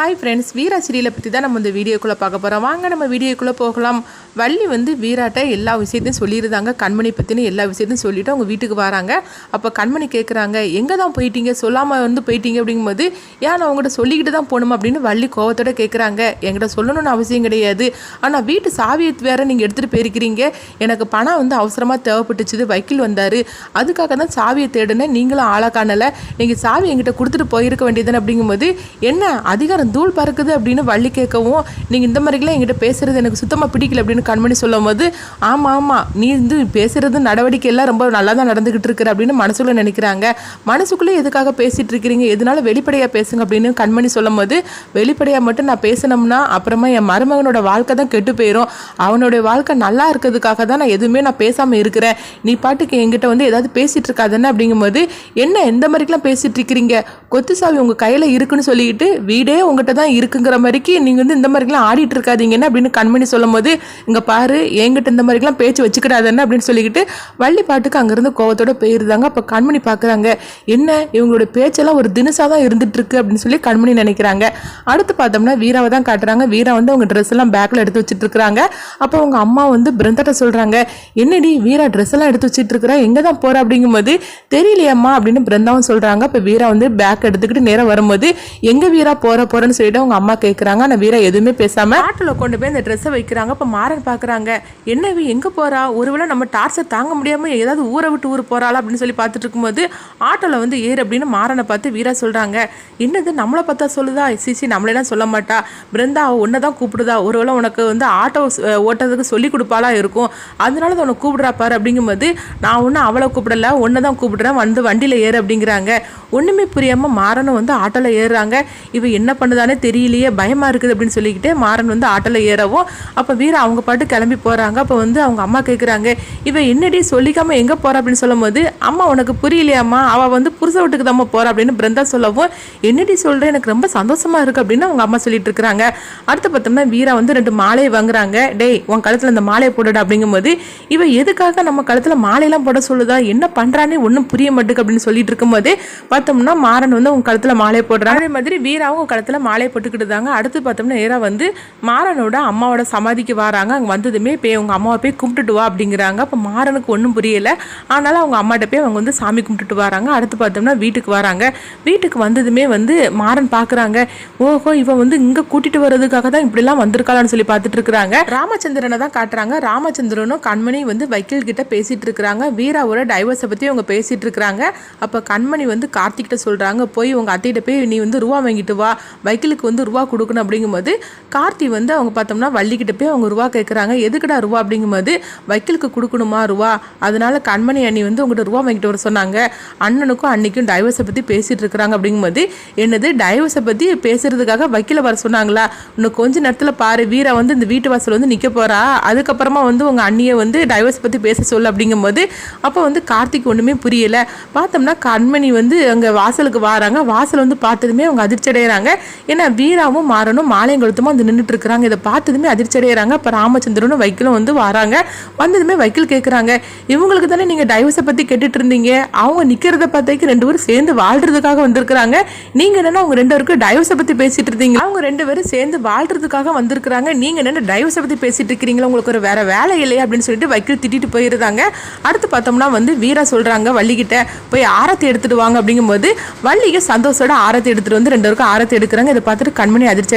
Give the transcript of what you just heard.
Hi friends வீராசிரியில் பற்றி தான் நம்ம இந்த வீடியோக்குள்ளே பார்க்க போகிறோம் வாங்க நம்ம வீடியோக்குள்ளே போகலாம். வள்ளி வந்து வீராட்ட எல்லா விஷயத்தையும் சொல்லியிருந்தாங்க கண்மணி பற்றின எல்லா விஷயத்தையும் சொல்லிவிட்டு அவங்க வீட்டுக்கு வராங்க. அப்போ கண்மணி கேட்குறாங்க எங்கே தான் போயிட்டீங்க? சொல்லாமல் வந்து போயிட்டீங்க? அப்படிங்கும்போது ஏன் நான் உங்கள்கிட்ட சொல்லிக்கிட்டு தான் போகணும்? அப்படின்னு வள்ளி கோவத்தோட கேட்குறாங்க என்கிட்ட சொல்லணும்னு அவசியம் கிடையாது. ஆனால் வீட்டு சாவியை வேறு நீங்கள் எடுத்துகிட்டு போயிருக்கிறீங்க. எனக்கு பணம் வந்து அவசரமாக தேவைப்பட்டுச்சுது வைக்கில் வந்தார். அதுக்காக தான் சாவியை தேடுனேன். நீங்களும் ஆளாக்கானலை காணலை. நீங்கள் சாவி என்கிட்ட கொடுத்துட்டு போயிருக்க வேண்டியதுன்னு அப்படிங்கும்போது என்ன? அதிகாரம் தூள் பறக்குது அப்படின்னு வள்ளி கேட்கவும் நீங்கள் இந்த மாதிரிலாம் என்கிட்ட பேசுகிறது எனக்கு சுத்தமாக பிடிக்கல அப்படின்னு கண்மணி சொல்லும் போது ஆமாம் ஆமாம் நீ வந்து பேசுகிறது நடவடிக்கை எல்லாம் ரொம்ப நல்லா தான் நடந்துக்கிட்டு இருக்கிற அப்படின்னு மனசுக்குள்ளே நினைக்கிறாங்க. மனசுக்குள்ளே எதுக்காக பேசிகிட்டு இருக்கிறீங்க? எதனால வெளிப்படையாக பேசுங்க அப்படின்னு கண்மணி சொல்லும் போது வெளிப்படையாக மட்டும் நான் பேசினோம்னா அப்புறமா என் மருமகனோட வாழ்க்கை தான் கெட்டு போயிடும் அவனுடைய வாழ்க்கை நல்லா இருக்கிறதுக்காக தான் நான் எதுவுமே நான் பேசாமல் இருக்கிறேன். நீ பாட்டுக்கு என்கிட்ட வந்து ஏதாவது பேசிகிட்டு இருக்காதுன்னு அப்படிங்கும்போது என்ன எந்த மாதிரிக்கெல்லாம் பேசிகிட்டு இருக்கிறீங்க? கொத்து சாவி உங்கள் கையில் இருக்குன்னு சொல்லிக்கிட்டு வீடே உங்ககிட்ட தான் இருக்குங்கிற மாதிரிக்கு நீங்கள் வந்து இந்த மாதிரிலாம் ஆடிட்டு இருக்காதீங்கன்னு அப்படின்னு கண்மணி சொல்லும் போது இங்கே பாரு என்கிட்ட இந்த மாதிரிலாம் பேச்சு வச்சுக்கிடாதுன்னு அப்படின்னு சொல்லிக்கிட்டு வள்ளி பாட்டுக்கு அங்கேருந்து கோவத்தோட போயிருந்தாங்க. அப்போ கண்மணி பார்க்குறாங்க என்ன இவங்களோட பேச்செல்லாம் ஒரு தினசாக தான் இருந்துட்டு இருக்கு. அப்படின்னு சொல்லி கண்மணி நினைக்கிறாங்க. அடுத்து பார்த்தோம்னா வீராவை தான் காட்டுறாங்க. வீரா வந்து அவங்க ட்ரெஸ் எல்லாம் பேக்கில் எடுத்து வச்சுட்டு இருக்கிறாங்க. அப்போ அவங்க அம்மா வந்து பிருந்தாட்ட சொல்கிறாங்க என்னடி வீரா ட்ரெஸ் எல்லாம் எடுத்து வச்சுட்டு இருக்கிறா? எங்கே தான் போகிற அப்படிங்கும்போது தெரியலையம்மா அப்படின்னு பிருந்தாவும் சொல்கிறாங்க இப்போ வீரா வந்து பேக் எடுத்துக்கிட்டு நேராக வரும்போது எங்கே வீரா போகிற போகிற போறேன்னு சொல்லிட்டு அவங்க அம்மா கேட்குறாங்க ஆனால் வீரா எதுவுமே பேசாமல் ஆட்டோவில் கொண்டு போய் அந்த ட்ரெஸ்ஸை வைக்கிறாங்க. இப்போ மாறன் பார்க்குறாங்க என்னவி எங்கே போகிறா ஒருவேளை நம்ம டார்ச்சர் தாங்க முடியாமல் ஏதாவது ஊரை விட்டு ஊர் போகிறாளா அப்படின்னு சொல்லி பார்த்துட்டு இருக்கும்போது ஆட்டோவில் வந்து ஏறு அப்படின்னு மாறனை பார்த்து வீரா சொல்கிறாங்க என்னது? நம்மளை பார்த்தா சொல்லுதா? சிசி நம்மளெல்லாம் சொல்ல மாட்டா. பிருந்தா அவள் ஒன்றை தான் கூப்பிடுதா? ஒருவேளை உனக்கு வந்து ஆட்டோ ஓட்டுறதுக்கு சொல்லி கொடுப்பாளா இருக்கும். அதனால தான் உனக்கு கூப்பிடுறா பாரு. அப்படிங்கும்போது நான் ஒன்றும் அவளை கூப்பிடல. ஒன்றை தான் கூப்பிடுறேன். வந்து வண்டியில் ஏறு. அப்படிங்கிறாங்க. ஒன்றுமே புரியாமல் மாறனும் வந்து ஆட்டோவில் ஏறுறாங்க. இவ என்ன பண்ணுதானே தெரியலையே பயமாக இருக்குது அப்படின்னு சொல்லிக்கிட்டு மாறன் வந்து ஆட்டோவில் ஏறவும் அப்போ வீரா அவங்க பாட்டு கிளம்பி போகிறாங்க அப்போ வந்து அவங்க அம்மா கேட்குறாங்க இவன் என்னடி சொல்லிக்காமல் எங்கே போகிறா அப்படின்னு சொல்லும்போது அம்மா உனக்கு புரியலையாம்மா அவள் வந்து புருஷ வீட்டுக்கு தான் போகிறா அப்படின்னு பிருந்தா சொல்லவும் என்னடி சொல்கிறேன் எனக்கு ரொம்ப சந்தோஷமாக இருக்குது அப்படின்னு அவங்க அம்மா சொல்லிட்டு இருக்கிறாங்க அடுத்து பார்த்தோம்னா வீரா வந்து ரெண்டு மாலையை வாங்குறாங்க. டேய் உன் கழுத்தில் இந்த மாலையை போடுடா அப்படிங்கும்போது இவன் எதுக்காக நம்ம கழுத்தில் மாலையெல்லாம் போட சொல்லுதா? என்ன பண்ணுறானே ஒன்றும் புரிய மாட்டுக்கு அப்படின்னு சொல்லிட்டு இருக்கும்போது பார்த்தோம்னா மாறன் வந்து உங்க கழுத்தில் மாலையை போடுறான். அதே மாதிரி வீராவும் உங்க கழுத்தில் மாலையை போட்டுக்கிட்டுதாங்க அடுத்து பார்த்தோம்னா நேராக வந்து மாறனோட அம்மாவோட சமாதிக்கு வராங்க. அங்கே வந்ததுமே போய் அவங்க அம்மாவை போய் கும்பிட்டுட்டு வா அப்படிங்கிறாங்க. அப்போ மாறனுக்கு ஒன்றும் புரியலை. ஆனாலும் அவங்க அம்மாட்ட போய் அவங்க வந்து சாமி கும்பிட்டுட்டு வராங்க. அடுத்து பார்த்தோம்னா வீட்டுக்கு வராங்க. வீட்டுக்கு வந்ததுமே வந்து மாறன் பார்க்குறாங்க. ஓஹோ இவன் வந்து இங்கே கூட்டிட்டு வர்றதுக்காக தான் இப்படிலாம் வந்திருக்காளான்னு சொல்லி பார்த்துட்டு இருக்கிறாங்க. ராமச்சந்திரனை தான் காட்டுறாங்க. ராமச்சந்திரனும் கண்மணி வந்து வக்கீல் கிட்ட பேசிட்டு இருக்கிறாங்க. வீராவோட டைவர்ஸை பற்றி அவங்க பேசிட்டு இருக்கிறாங்க. அப்போ கண்மணி வந்து கார்த்திகிட்ட சொல்கிறாங்க போய் உங்கள் அத்தைகிட்ட போய் நீ வந்து ரூபா வாங்கிட்டு வா. வக்கீலுக்கு வந்து ரூபா கொடுக்கணும் அப்படிங்கும்போது கார்த்தி வந்து அவங்க பார்த்தோம்னா வள்ளிக்கிட்ட போய் அவங்க ரூபா கேட்குறாங்க எதுக்குடா ரூபா அப்படிங்கும்போது வைக்கிலுக்கு கொடுக்கணுமா ரூபா? அதனால கண்மணி அண்ணி வந்து உங்கள்கிட்ட ரூபா வாங்கிட்டு வர சொன்னாங்க. அண்ணனுக்கும் அன்னைக்கும் டைவர்ஸை பற்றி பேசிகிட்டு இருக்கிறாங்க அப்படிங்கும்போது என்னது டைவர்ஸை பற்றி பேசுகிறதுக்காக வக்கீல வர சொன்னாங்களா? இன்னும் கொஞ்ச நேரத்தில் பாரு வீரா வந்து இந்த வீட்டு வாசல் வந்து நிற்க போகிறா அதுக்கப்புறமா வந்து உங்கள் அண்ணியை வந்து டைவர்ஸ் பற்றி பேச சொல்லு அப்படிங்கும்போது அப்போ வந்து கார்த்திக் ஒன்றுமே புரியலை. பார்த்தோம்னா கண்மணி வந்து அங்கே வாசலுக்கு வராங்க. வாசல் வந்து பார்த்ததுமே அவங்க அதிர்ச்சி அடைகிறாங்க ஏன்னா வீராவும் மாறனும் மாலையும் கழுத்துமா வந்து நின்றுட்டு இருக்கிறாங்க இதை பார்த்ததுமே அதிர்ச்சி அடைகிறாங்க அப்போ ராமச்சந்திரனும் வைக்கிலும் வந்து வராங்க. வந்ததுமே வைக்கில் கேட்குறாங்க இவங்களுக்கு தானே நீங்கள் டைவர்ஸை பற்றி கேட்டுட்டு இருந்தீங்க அவங்க நிற்கிறத பார்த்தாக்கி ரெண்டு பேரும் சேர்ந்து வாழ்றதுக்காக வந்திருக்கிறாங்க. நீங்கள் என்னென்னா அவங்க ரெண்டு பேருக்கும் டைவர்ஸை பற்றி பேசிட்டு இருந்தீங்க. அவங்க ரெண்டு பேரும் சேர்ந்து வாழ்றதுக்காக வந்திருக்கிறாங்க. நீங்கள் என்னென்ன டைவர்ஸை பற்றி பேசிட்டு இருக்கிறீங்களா? உங்களுக்கு ஒரு வேற வேலை இல்லையா? அப்படின்னு சொல்லிட்டு வைக்கில் திட்டிட்டு போயிருந்தாங்க. அடுத்து பார்த்தோம்னா வந்து வீரா சொல்கிறாங்க வள்ளிக்கிட்ட போய் ஆரத்தி எடுத்துட்டு வாங்க. அப்படிங்கும்போது வள்ளிக்கு சந்தோஷோட ஆரத்தி எடுத்துட்டு வந்து ரெண்டு பேருக்கும் ஆரத்தி எடுக்கிறாங்க. இதை பார்த்துட்டு கண்மணி அதிர்ச்சி